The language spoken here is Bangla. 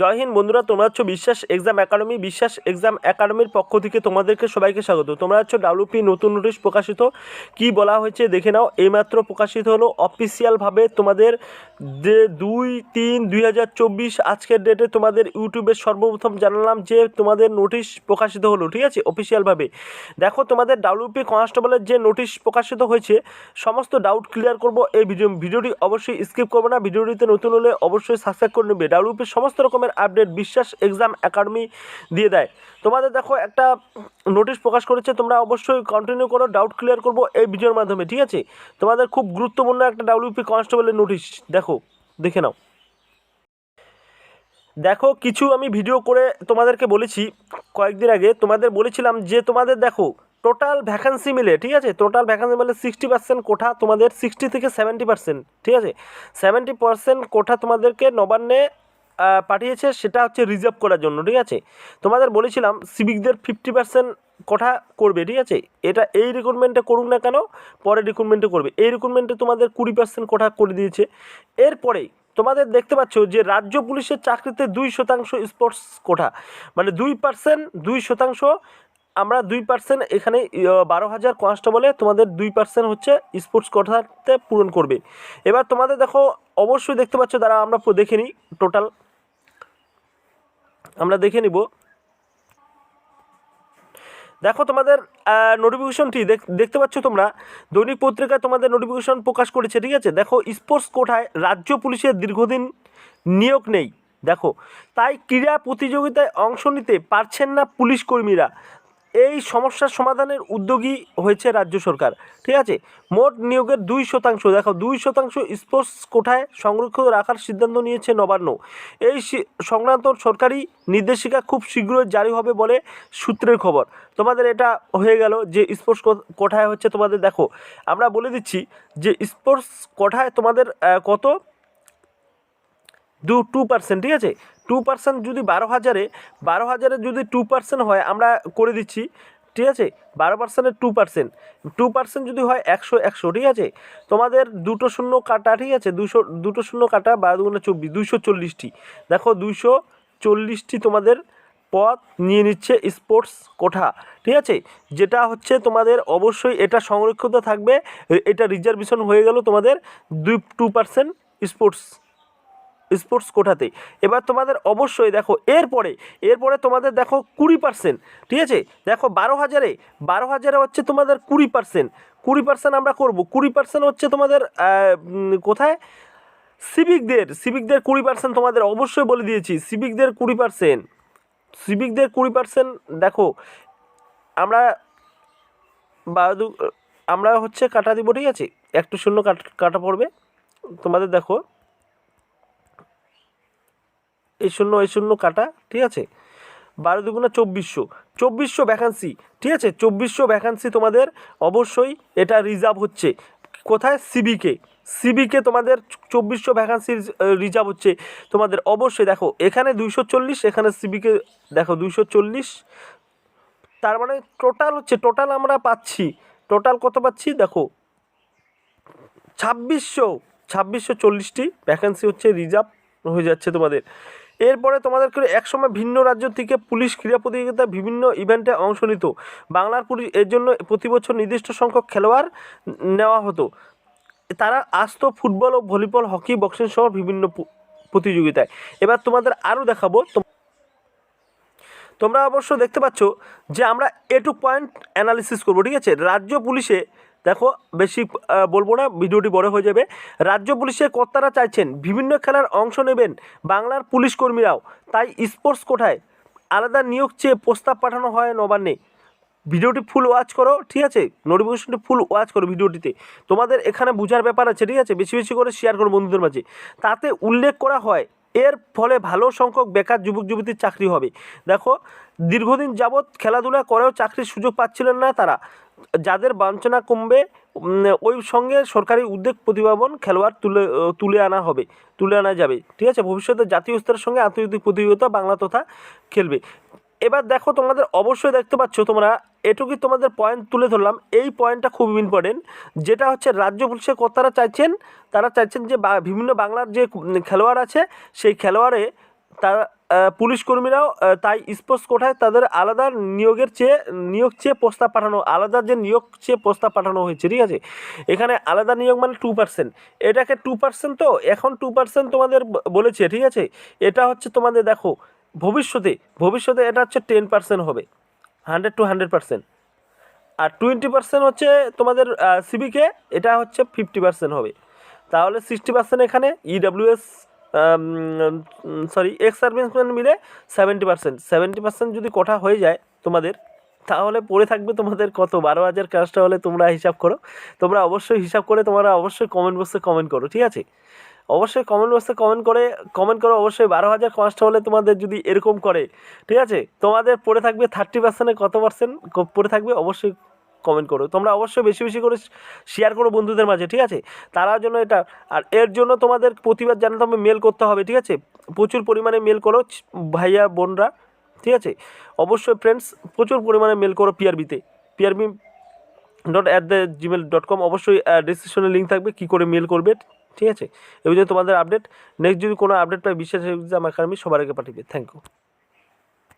জয় হিন্দ, বন্ধুরা, তোমরা হচ্ছে বিশ্বাস এক্সাম একাডেমি, বিশ্বাস এক্সাম একাডেমির পক্ষ থেকে তোমাদেরকে সবাইকে স্বাগত। তোমরা হচ্ছে ডাব্লিউপি নতুন নোটিশ প্রকাশিত। কি বলা হয়েছে দেখে নাও। এইমাত্র প্রকাশিত হলো অফিসিয়ালভাবে তোমাদের যে দুই তিন দুই আজকের ডেটে তোমাদের ইউটিউবে সর্বপ্রথম জানালাম যে তোমাদের নোটিশ প্রকাশিত হলো, ঠিক আছে? অফিসিয়ালভাবে দেখো, তোমাদের ডাব্লিউপি কনস্টেবলের যে নোটিশ প্রকাশিত হয়েছে, সমস্ত ডাউট ক্লিয়ার করব। এই ভিডিও ভিডিওটি অবশ্যই স্কিপ করব না। ভিডিওটিতে নতুন হলে অবশ্যই সাবস্ক্রাইব করে নেবে। ডাব্লিউপির সমস্ত রকমের আপডেট বিশ্বাস এক্সাম একাডেমি দিয়ে দেয়। তোমাদের দেখো একটা নোটিশ প্রকাশ করেছে, তোমরা অবশ্যই কন্টিনিউ করো ডাউট ক্লিয়ার করব এই ভিডিওর মাধ্যমে, ঠিক আছে? তোমাদের খুব গুরুত্বপূর্ণ একটা ডাব্লিউপি কনস্টেবলের নোটিশ, দেখো, দেখে নাও। দেখো, কিছু আমি ভিডিও করে তোমাদেরকে বলেছি, কয়েকদিন আগে তোমাদের বলেছিলাম যে তোমাদের দেখো টোটাল ভ্যাকান্সি মিলে, ঠিক আছে? টোটাল ভ্যাকান্সি মিলে সিক্সটি পার্সেন্ট কোঠা তোমাদের সিক্সটি থেকে সেভেন্টি পার্সেন্ট ঠিক আছে? সেভেন্টি পার্সেন্ট কোঠা তোমাদেরকে নবান্নে পাঠিয়েছে, সেটা হচ্ছে রিজার্ভ করার জন্য, ঠিক আছে? তোমাদের বলেছিলাম সিভিকদের ফিফটি পার্সেন্ট কোঠা করবে, ঠিক আছে? এটা এই রিক্রুটমেন্টে করুক না কেন পরে রিক্রুটমেন্টে করবে। এই রিক্রুটমেন্টে তোমাদের কুড়ি পার্সেন্ট কোঠা করে দিয়েছে। এরপরে, তোমাদের দেখতে পাচ্ছ যে রাজ্য পুলিশের চাকরিতে দুই শতাংশ স্পোর্টস কোঠা। মানে দুই পার্সেন্ট দুই শতাংশ, আমরা দুই পার্সেন্ট এখানে বারো হাজার কনস্টেবলে তোমাদের দুই পার্সেন্ট হচ্ছে স্পোর্টস কোঠাতে পূরণ করবে। এবার তোমাদের দেখো, অবশ্যই দেখতে পাচ্ছ দ্বারা আমরা দেখে নিই টোটাল আমরা দেখে নিব। দেখো তোমাদের নোটিফিকেশনটি দেখতে পাচ্ছ তোমরা, দৈনিক পত্রিকায় তোমাদের নোটিফিকেশন প্রকাশ করেছে, ঠিক আছে? দেখো স্পোর্টস কোঠায় রাজ্য পুলিশের দীর্ঘদিন নিয়োগ নেই, দেখো। তাই ক্রীড়া প্রতিযোগিতায় অংশ নিতে পারছেন না পুলিশ কর্মীরা। এই সমস্যার সমাধানের উদ্যোগী হয়েছে রাজ্য সরকার। ঠিক আছে? মোট নিয়োগের দুই শতাংশ দেখো দুই শতাংশ স্পোর্টস কোঠায় সংরক্ষিত রাখার সিদ্ধান্ত নিয়েছে নবান্ন। এই সংক্রান্ত সরকারি নির্দেশিকা খুব শীঘ্রই জারি হবে বলে সূত্রের খবর। তোমাদের এটা হয়ে গেল যে স্পোর্টস কোঠায় হচ্ছে তোমাদের, দেখো, আমরা বলে দিচ্ছি যে স্পোর্টস কোঠায় তোমাদের কত? দু টু পার্সেন্ট ঠিক আছে? টু পার্সেন্ট যদি বারো হাজারে বারো হাজারে যদি টু পার্সেন্ট হয়, আমরা করে দিচ্ছি, ঠিক আছে? বারো পার্সেন্টের টু পার্সেন্ট টু পার্সেন্ট যদি হয় একশো একশো, ঠিক আছে? তোমাদের দুটো শূন্য কাটা, ঠিক আছে? দুশো, দুটো শূন্য কাটা, বারো দুগুণে চব্বিশ, দুইশো চল্লিশটি। দেখো, দুইশো চল্লিশটি তোমাদের পদ নিয়ে নিচ্ছে স্পোর্টস কোঠা, ঠিক আছে? যেটা হচ্ছে তোমাদের অবশ্যই এটা সংরক্ষিত থাকবে, এটা রিজার্ভেশন হয়ে গেল তোমাদের দুই টু পার্সেন্ট স্পোর্টস স্পোর্টস কোঠাতে। এবার তোমাদের অবশ্যই দেখো, এরপরে এরপরে তোমাদের দেখো কুড়ি পার্সেন্ট ঠিক আছে? দেখো বারো হাজারে বারো হাজারে হচ্ছে তোমাদের কুড়ি পার্সেন্ট কুড়ি পার্সেন্ট আমরা করব। কুড়ি পার্সেন্ট হচ্ছে তোমাদের কোথায়? সিভিকদের সিভিকদের কুড়ি পার্সেন্ট তোমাদের অবশ্যই বলে দিয়েছি। সিভিকদের কুড়ি পার্সেন্ট সিভিকদের কুড়ি পার্সেন্ট দেখো, আমরা বা আমরা হচ্ছে কাটা দিব, ঠিক আছে? একটু শূন্য কাটা পড়বে। তোমাদের দেখো এই শূন্য এই শূন্য কাটা, ঠিক আছে? বারো দুগুণে চব্বিশশো। চব্বিশশো ভ্যাকান্সি ঠিক আছে? চব্বিশশো ভ্যাকান্সি তোমাদের অবশ্যই এটা রিজার্ভ হচ্ছে। কোথায়? সিবিকে সিবিকে তোমাদের চব্বিশশো ভ্যাকান্সি রিজার্ভ হচ্ছে। তোমাদের অবশ্যই দেখো, এখানে দুইশো চল্লিশ, এখানে সিবিকে দেখো দুইশো চল্লিশ। তার মানে টোটাল হচ্ছে টোটাল আমরা পাচ্ছি। টোটাল কত পাচ্ছি? দেখো, ছাব্বিশশো ছাব্বিশশো চল্লিশটি ভ্যাকেন্সি হচ্ছে রিজার্ভ হয়ে যাচ্ছে তোমাদের। এরপরে তোমাদেরকে একসময় ভিন্ন রাজ্য থেকে পুলিশ ক্রীড়া প্রতিযোগিতা বিভিন্ন ইভেন্টে অংশ নিত। বাংলার পুলিশ এর জন্য প্রতি বছর নির্দিষ্ট সংখ্যক খেলোয়াড় নেওয়া হতো। তারা আসতো ফুটবল ও ভলিবল, হকি, বক্সিং সহ বিভিন্ন প্রতিযোগিতায়। এবার তোমাদের আরও দেখাবো তোম- তোমরা অবশ্য দেখতে পাচ্ছ যে আমরা এ টু পয়েন্ট অ্যানালিসিস করব, ঠিক আছে? রাজ্য পুলিশে দেখো, বেশি বলব না, ভিডিওটি বড় হয়ে যাবে। রাজ্য পুলিশের কর্তারা চাইছেন বিভিন্ন খেলার অংশ নেবেন বাংলার পুলিশ কর্মীরাও। তাই স্পোর্টস কোঠায় আলাদা নিয়োগ চেয়ে প্রস্তাব পাঠানো হয় নবান্নে। ভিডিওটি ফুল ওয়াচ করো, ঠিক আছে? নোটিফিকেশনটি ফুল ওয়াচ করো ভিডিওটিতে। তোমাদের এখানে বোঝার ব্যাপার আছে, ঠিক আছে? বেশি বেশি করে শেয়ার করো বন্ধুদের মাঝে। তাতে উল্লেখ করা হয় এর ফলে ভালো সংখ্যক বেকার যুবক যুবতীর চাকরি হবে। দেখো, দীর্ঘদিন যাবৎ খেলাধুলা করেও চাকরির সুযোগ পাচ্ছিলেন না তারা। যাদের বঞ্চনা কমবে ওই সঙ্গে সরকারি উদ্যোগ প্রতিভাবন খেলোয়াড় তুলে তুলে আনা হবে, তুলে আনা যাবে। ঠিক আছে? ভবিষ্যতে জাতীয় স্তরের সঙ্গে আন্তর্জাতিক প্রতিযোগিতা, বাংলা তথা খেলবে। এবার দেখো, তোমাদের অবশ্যই দেখতে পাচ্ছ তোমরা এটুকুই তোমাদের পয়েন্ট তুলে ধরলাম। এই পয়েন্টটা খুব ইম্পর্টেন্ট যেটা হচ্ছে রাজ্য পুলিশের কর্তারা চাইছেন, তারা চাইছেন যে বিভিন্ন বাংলার যে খেলোয়াড় আছে, সেই খেলোয়াড়ে তারা পুলিশ কর্মীরাও তাই স্পোর্টস কোঠায় তাদের আলাদা নিয়োগের চেয়ে, নিয়োগ চেয়ে প্রস্তাব পাঠানো, আলাদা যে নিয়োগ চেয়ে প্রস্তাব পাঠানো হয়েছে, ঠিক আছে? এখানে আলাদা নিয়োগ মানে টু পার্সেন্ট এটাকে টু পার্সেন্ট তো, এখন টু পার্সেন্ট তোমাদের বলেছে, ঠিক আছে? এটা হচ্ছে তোমাদের, দেখো, ভবিষ্যতে ভবিষ্যতে এটা হচ্ছে টেন পার্সেন্ট হবে। Hundred to hundred percent. R twenty percent হচ্ছে তোমাদের সিবিকে এটা হচ্ছে ফিফটি পার্সেন্ট হবে। তাহলে সিক্সটি পার্সেন্ট এখানে ইডাব্লিউএস সরি এক্স সার্ভিসম্যান মিলে সেভেন্টি পার্সেন্ট। সেভেন্টি পার্সেন্ট যদি কোঠা হয়ে যায় তোমাদের, তাহলে পড়ে থাকবে তোমাদের কত? বারো হাজার কাজটা হলে তোমরা হিসাব করো। তোমরা অবশ্যই হিসাব করে, তোমরা অবশ্যই কমেন্ট বক্সে কমেন্ট করো, ঠিক আছে? অবশ্যই কমেন্ট বক্সে কমেন্ট করে কমেন্ট করো অবশ্যই বারো হাজার কাজটা হলে তোমাদের যদি এরকম করে, ঠিক আছে? তোমাদের পড়ে থাকবে থার্টি পার্সেন্টে কত পার্সেন্ট পড়ে থাকবে অবশ্যই কমেন্ট করো। তোমরা অবশ্যই বেশি বেশি করে শেয়ার করো বন্ধুদের মাঝে, ঠিক আছে? তারার জন্য এটা, আর এর জন্য তোমাদের প্রতিবাদ জানাতে হবে মেল করতে হবে, ঠিক আছে? প্রচুর পরিমাণে মেল করো ভাইয়া, বোনরা, ঠিক আছে? অবশ্যই ফ্রেন্ডস প্রচুর পরিমাণে মেল করো পিআরবিতে PRB dot at the Gmail dot com অবশ্যই ডিসক্রিপশনে লিঙ্ক থাকবে, কী করে মেল করবে ঠিক আছে? এই জন্য তোমাদের আপডেট নেক্সট যদি কোনো আপডেট পাই, বিশ্বাস আমার আমি সবার আগে পাঠিয়ে থ্যাংক ইউ